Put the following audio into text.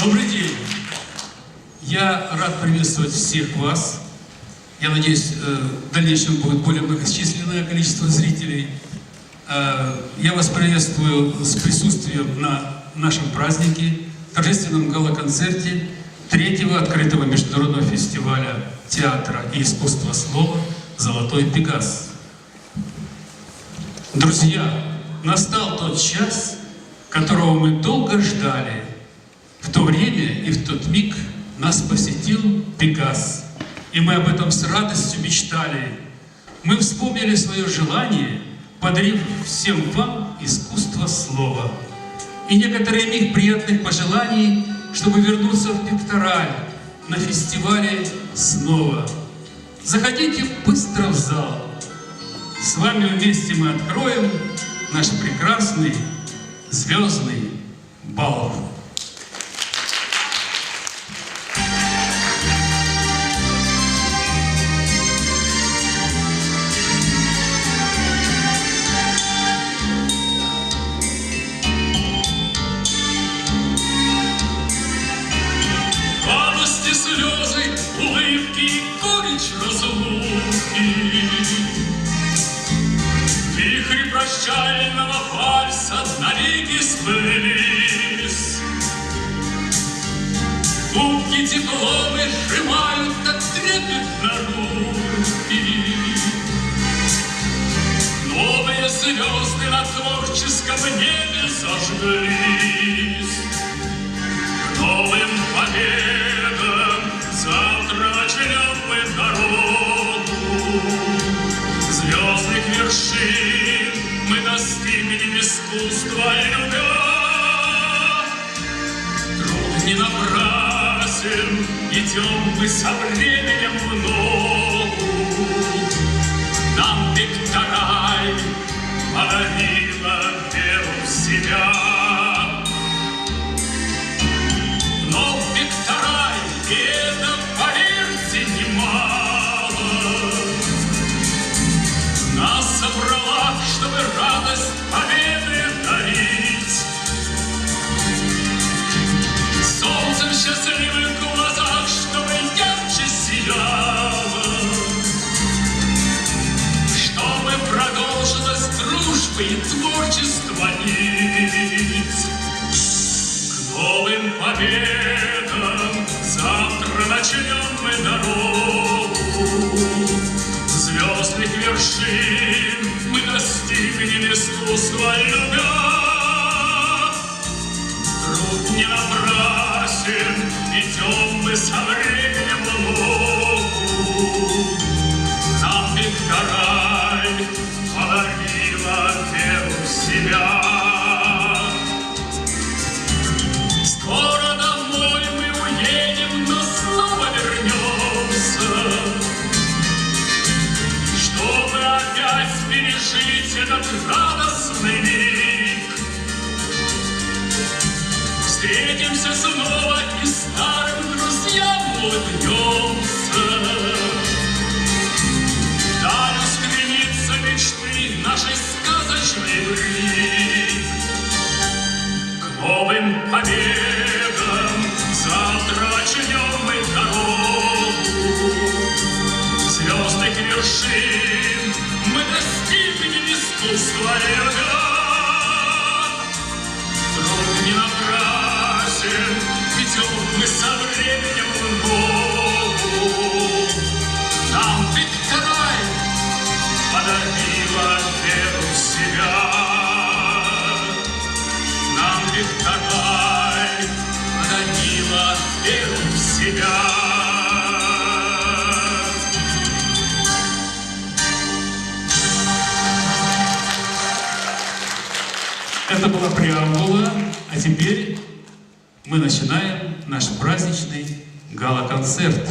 Добрый день. Я рад приветствовать всех вас. Я надеюсь, э, в дальнейшем будет более многочисленное количество зрителей. Э, Я вас приветствую с присутствием на нашем празднике, торжественном гала-концерте третьего открытого международного фестиваля театра и искусства слова «Золотой Пегас». Друзья, настал тот час, которого мы долго ждали. В то время и в тот миг нас посетил Пегас, и мы об этом с радостью мечтали. Мы вспомнили свое желание, подарив всем вам искусство слова. И некоторые миг приятных пожеланий, чтобы вернуться в пектораль на фестивале снова. Заходите быстро в зал. С вами вместе мы откроем наш прекрасный звездный бал. Прощального вальса навеки сплылись. Губки дипломы сжимают так трепетно руки. Новые звезды на творческом небе зажглись. Искусства и любя. Труд не напрасен, идем мы со временем в ногу. Нам пектораль и творчество нить. К новым победам завтра начнем мы дорогу. Звездных вершин мы достигнем искусства любя. Труд не напрасен, улыбнемся. Даль устремится мечты нашей сказочной брик. К новым победам завтра начнем мы дорогу. Звездных вершин мы достигнем искусства любя. Труд не напрасен, идем мы со временем Нам пектораль подарила веру себя. Нам пектораль подарила веру в себя. Это была преамбула, а теперь мы начинаем наш праздничный гала-концерт.